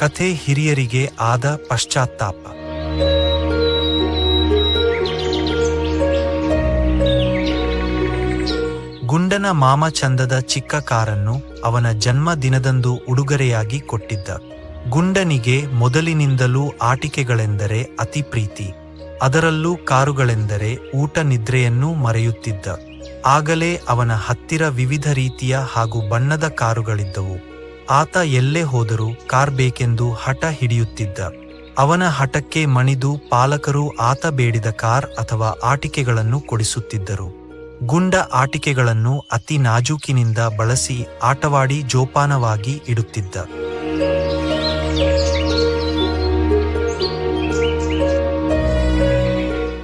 ಕಥೆ ಹಿರಿಯರಿಗೆ ಆದ ಪಶ್ಚಾತ್ತಾಪ. ಗುಂಡನ ಮಾಮ ಚಂದದ ಚಿಕ್ಕ ಕಾರನ್ನು ಅವನ ಜನ್ಮ ದಿನದಂದು ಉಡುಗೊರೆಯಾಗಿ ಕೊಟ್ಟಿದ್ದ. ಗುಂಡನಿಗೆ ಮೊದಲಿನಿಂದಲೂ ಆಟಿಕೆಗಳೆಂದರೆ ಅತಿ ಪ್ರೀತಿ, ಅದರಲ್ಲೂ ಕಾರುಗಳೆಂದರೆ ಊಟ ನಿದ್ರೆಯನ್ನೂ ಮರೆಯುತ್ತಿದ್ದ. ಆಗಲೇ ಅವನ ಹತ್ತಿರ ವಿವಿಧ ರೀತಿಯ ಹಾಗೂ ಬಣ್ಣದ ಕಾರುಗಳಿದ್ದವು. ಆತ ಎಲ್ಲೇ ಹೋದರೂ ಕಾರ್ ಬೇಕೆಂದು ಹಠ ಹಿಡಿಯುತ್ತಿದ್ದ. ಅವನ ಹಠಕ್ಕೆ ಮಣಿದು ಪಾಲಕರು ಆತ ಬೇಡಿದ ಕಾರ್ ಅಥವಾ ಆಟಿಕೆಗಳನ್ನು ಕೊಡಿಸುತ್ತಿದ್ದರು. ಗುಂಡ ಆಟಿಕೆಗಳನ್ನು ಅತಿ ನಾಜೂಕಿನಿಂದ ಬಳಸಿ ಆಟವಾಡಿ ಜೋಪಾನವಾಗಿ ಇಡುತ್ತಿದ್ದ.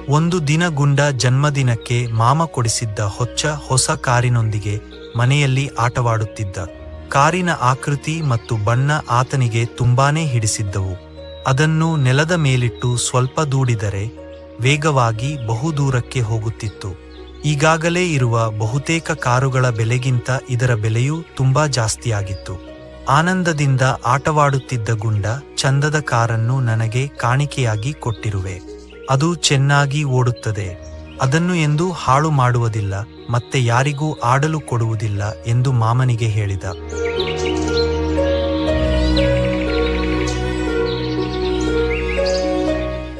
ಒಂದು ದಿನ ಗುಂಡ ಜನ್ಮದಿನಕ್ಕೆ ಮಾಮ ಕೊಡಿಸಿದ್ದ ಹೊಚ್ಚ ಹೊಸ ಕಾರಿನೊಂದಿಗೆ ಮನೆಯಲ್ಲಿ ಆಟವಾಡುತ್ತಿದ್ದ. ಕಾರಿನ ಆಕೃತಿ ಮತ್ತು ಬಣ್ಣ ಆತನಿಗೆ ತುಂಬಾನೇ ಹಿಡಿಸಿದ್ದವು. ಅದನ್ನು ನೆಲದ ಮೇಲಿಟ್ಟು ಸ್ವಲ್ಪ ದೂಡಿದರೆ ವೇಗವಾಗಿ ಬಹುದೂರಕ್ಕೆ ಹೋಗುತ್ತಿತ್ತು. ಈಗಾಗಲೇ ಇರುವ ಬಹುತೇಕ ಕಾರುಗಳ ಬೆಲೆಗಿಂತ ಇದರ ಬೆಲೆಯೂ ತುಂಬಾ ಜಾಸ್ತಿಯಾಗಿತ್ತು. ಆನಂದದಿಂದ ಆಟವಾಡುತ್ತಿದ್ದ ಗುಂಡ ಚಂದದ ಕಾರನ್ನು ನನಗೆ ಕಾಣಿಕೆಯಾಗಿ ಕೊಟ್ಟಿರುವೆ. ಅದು ಚೆನ್ನಾಗಿ ಓಡುತ್ತದೆ. ಅದನ್ನು ಎಂದು ಹಾಳು ಮಾಡುವುದಿಲ್ಲ. ಮತ್ತೆ ಯಾರಿಗೂ ಆಡಲು ಕೊಡುವುದಿಲ್ಲ ಎಂದು ಮಾಮನಿಗೆ ಹೇಳಿದ.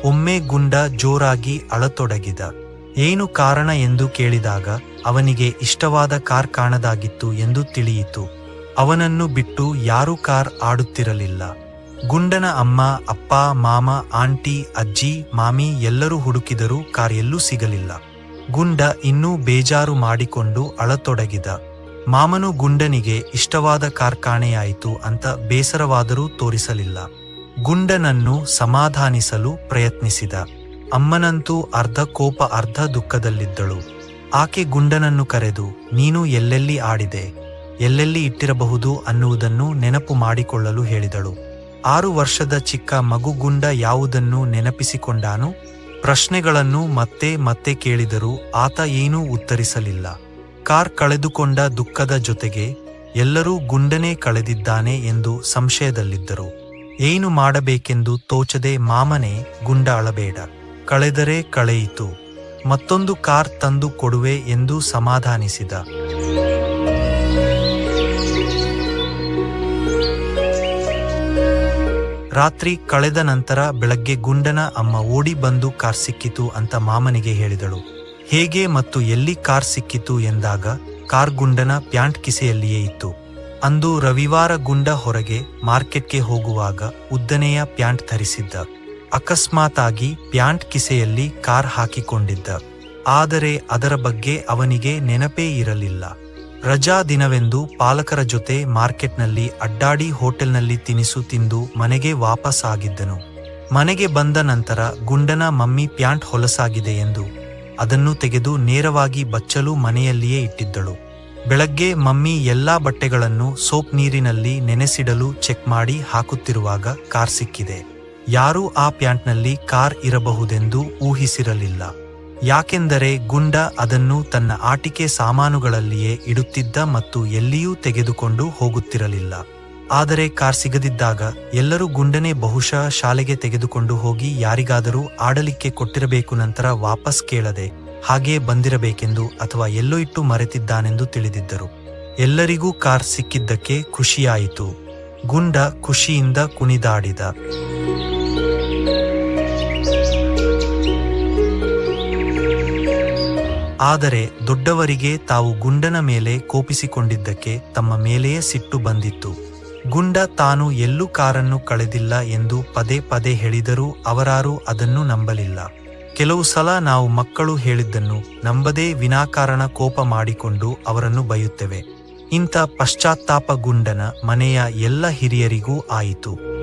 ಒಮ್ಮೆ ಗುಂಡ ಜೋರಾಗಿ ಅಳತೊಡಗಿದ. ಏನು ಕಾರಣ ಎಂದು ಕೇಳಿದಾಗ ಅವನಿಗೆ ಇಷ್ಟವಾದ ಕಾರ್ ಕಾಣದಾಗಿತ್ತು ಎಂದು ತಿಳಿಯಿತು. ಅವನನ್ನು ಬಿಟ್ಟು ಯಾರೂ ಕಾರ್ ಆಡುತ್ತಿರಲಿಲ್ಲ. ಗುಂಡನ ಅಮ್ಮ, ಅಪ್ಪ, ಮಾಮ, ಆಂಟಿ, ಅಜ್ಜಿ, ಮಾಮಿ ಎಲ್ಲರೂ ಹುಡುಕಿದರೂ ಕಾರ್ ಎಲ್ಲೂ ಸಿಗಲಿಲ್ಲ. ಗುಂಡ ಇನ್ನೂ ಬೇಜಾರು ಮಾಡಿಕೊಂಡು ಅಳತೊಡಗಿದ. ಮಾಮನು ಗುಂಡನಿಗೆ ಇಷ್ಟವಾದ ಕಾರ್ಖಾನೆಯಾಯಿತು ಅಂತ ಬೇಸರವಾದರೂ ತೋರಿಸಲಿಲ್ಲ. ಗುಂಡನನ್ನು ಸಮಾಧಾನಿಸಲು ಪ್ರಯತ್ನಿಸಿದ. ಅಮ್ಮನಂತೂ ಅರ್ಧ ಕೋಪ, ಅರ್ಧ ದುಃಖದಲ್ಲಿದ್ದಳು. ಆಕೆ ಗುಂಡನನ್ನು ಕರೆದು, ನೀನು ಎಲ್ಲೆಲ್ಲಿ ಆಡಿದೆ? ಎಲ್ಲೆಲ್ಲಿ ಇಟ್ಟಿರಬಹುದು ಅನ್ನುವುದನ್ನು ನೆನಪು ಮಾಡಿಕೊಳ್ಳಲು ಹೇಳಿದಳು. ಆರು ವರ್ಷದ ಚಿಕ್ಕ ಮಗು ಗುಂಡ ಯಾವುದನ್ನು ನೆನಪಿಸಿಕೊಂಡಾನು? ಪ್ರಶ್ನೆಗಳನ್ನು ಮತ್ತೆ ಮತ್ತೆ ಕೇಳಿದರೂ ಆತ ಏನೂ ಉತ್ತರಿಸಲಿಲ್ಲ. ಕಾರ್ ಕಳೆದುಕೊಂಡ ದುಃಖದ ಜೊತೆಗೆ ಎಲ್ಲರೂ ಗುಂಡನೇ ಕಳೆದಿದ್ದಾನೆ ಎಂದು ಸಂಶಯದಲ್ಲಿದ್ದರು. ಏನು ಮಾಡಬೇಕೆಂದು ತೋಚದೆ ಮಾಮನೆ ಗುಂಡ ಅಳಬೇಡ. ಕಳೆದರೆ ಕಳೆಯಿತು. ಮತ್ತೊಂದು ಕಾರ್ ತಂದು ಕೊಡುವೆ ಎಂದು ಸಮಾಧಾನಿಸಿದ. ರಾತ್ರಿ ಕಳೆದ ನಂತರ ಬೆಳಗ್ಗೆ ಗುಂಡನ ಅಮ್ಮ ಓಡಿ ಬಂದು ಕಾರ್ ಸಿಕ್ಕಿತು ಅಂತ ಮಾಮನಿಗೆ ಹೇಳಿದಳು. ಹೇಗೆ ಮತ್ತು ಎಲ್ಲಿ ಕಾರ್ ಸಿಕ್ಕಿತು ಎಂದಾಗ ಕಾರ್ ಗುಂಡನ ಪ್ಯಾಂಟ್ ಕಿಸೆಯಲ್ಲಿಯೇ ಇತ್ತು. ಅಂದು ರವಿವಾರ ಗುಂಡ ಹೊರಗೆ ಮಾರ್ಕೆಟ್ಗೆ ಹೋಗುವಾಗ ಉದ್ದನೆಯ ಪ್ಯಾಂಟ್ ಧರಿಸಿದ್ದ. ಅಕಸ್ಮಾತಾಗಿ ಪ್ಯಾಂಟ್ ಕಿಸೆಯಲ್ಲಿ ಕಾರ್ ಹಾಕಿಕೊಂಡಿದ್ದ. ಆದರೆ ಅದರ ಬಗ್ಗೆ ಅವನಿಗೆ ನೆನಪೇ ಇರಲಿಲ್ಲ. ರಜಾ ದಿನವೆಂದು ಪಾಲಕರ ಜೊತೆ ಮಾರ್ಕೆಟ್ನಲ್ಲಿ ಅಡ್ಡಾಡಿ ಹೋಟೆಲ್ನಲ್ಲಿ ತಿನಿಸು ತಿಂದು ಮನೆಗೆ ವಾಪಸ್ ಆಗಿದ್ದನು. ಮನೆಗೆ ಬಂದ ನಂತರ ಗುಂಡನ ಮಮ್ಮಿ ಪ್ಯಾಂಟ್ ಹೊಲಸಾಗಿದೆ ಎಂದು ಅದನ್ನು ತೆಗೆದು ನೇರವಾಗಿ ಬಚ್ಚಲು ಮನೆಯಲ್ಲಿಯೇ ಇಟ್ಟಿದ್ದಳು. ಬೆಳಗ್ಗೆ ಮಮ್ಮಿ ಎಲ್ಲಾ ಬಟ್ಟೆಗಳನ್ನು ಸೋಪ್ ನೀರಿನಲ್ಲಿ ನೆನೆಸಿಡಲು ಚೆಕ್ ಮಾಡಿ ಹಾಕುತ್ತಿರುವಾಗ ಕಾರ್ ಸಿಕ್ಕಿದೆ. ಯಾರೂ ಆ ಪ್ಯಾಂಟ್ನಲ್ಲಿ ಕಾರ್ ಇರಬಹುದೆಂದು ಊಹಿಸಿರಲಿಲ್ಲ. ಯಾಕೆಂದರೆ ಗುಂಡ ಅದನ್ನು ತನ್ನ ಆಟಿಕೆ ಸಾಮಾನುಗಳಲ್ಲಿಯೇ ಇಡುತ್ತಿದ್ದ ಮತ್ತು ಎಲ್ಲಿಯೂ ತೆಗೆದುಕೊಂಡು ಹೋಗುತ್ತಿರಲಿಲ್ಲ. ಆದರೆ ಕಾರ್ ಸಿಗದಿದ್ದಾಗ ಎಲ್ಲರೂ ಗುಂಡನೆ ಬಹುಶಃ ಶಾಲೆಗೆ ತೆಗೆದುಕೊಂಡು ಹೋಗಿ ಯಾರಿಗಾದರೂ ಆಡಲಿಕ್ಕೆ ಕೊಟ್ಟಿರಬೇಕು ನಂತರ ವಾಪಸ್ ಕೇಳದೆ ಹಾಗೇ ಬಂದಿರಬೇಕೆಂದು ಅಥವಾ ಎಲ್ಲೋ ಇಟ್ಟು ಮರೆತಿದ್ದಾನೆಂದು ತಿಳಿದಿದ್ದರು. ಎಲ್ಲರಿಗೂ ಕಾರ್ ಸಿಕ್ಕಿದ್ದಕ್ಕೆ ಖುಷಿಯಾಯಿತು. ಗುಂಡ ಖುಷಿಯಿಂದ ಕುಣಿದಾಡಿದ. ಆದರೆ ದೊಡ್ಡವರಿಗೆ ತಾವು ಗುಂಡನ ಮೇಲೆ ಕೋಪಿಸಿಕೊಂಡಿದ್ದಕ್ಕೆ ತಮ್ಮ ಮೇಲೆಯೇ ಸಿಟ್ಟು ಬಂದಿತ್ತು. ಗುಂಡ ತಾನು ಎಲ್ಲೂ ಕಾರನ್ನು ಕಳೆದಿಲ್ಲ ಎಂದು ಪದೇ ಪದೇ ಹೇಳಿದರೂ ಅವರಾರೂ ಅದನ್ನು ನಂಬಲಿಲ್ಲ. ಕೆಲವು ಸಲ ನಾವು ಮಕ್ಕಳು ಹೇಳಿದ್ದನ್ನು ನಂಬದೇ ವಿನಾಕಾರಣ ಕೋಪ ಮಾಡಿಕೊಂಡು ಅವರನ್ನು ಬೈಯುತ್ತೇವೆ. ಇಂಥ ಪಶ್ಚಾತ್ತಾಪ ಗುಂಡನ ಮನೆಯ ಎಲ್ಲ ಹಿರಿಯರಿಗೂ ಆಯಿತು.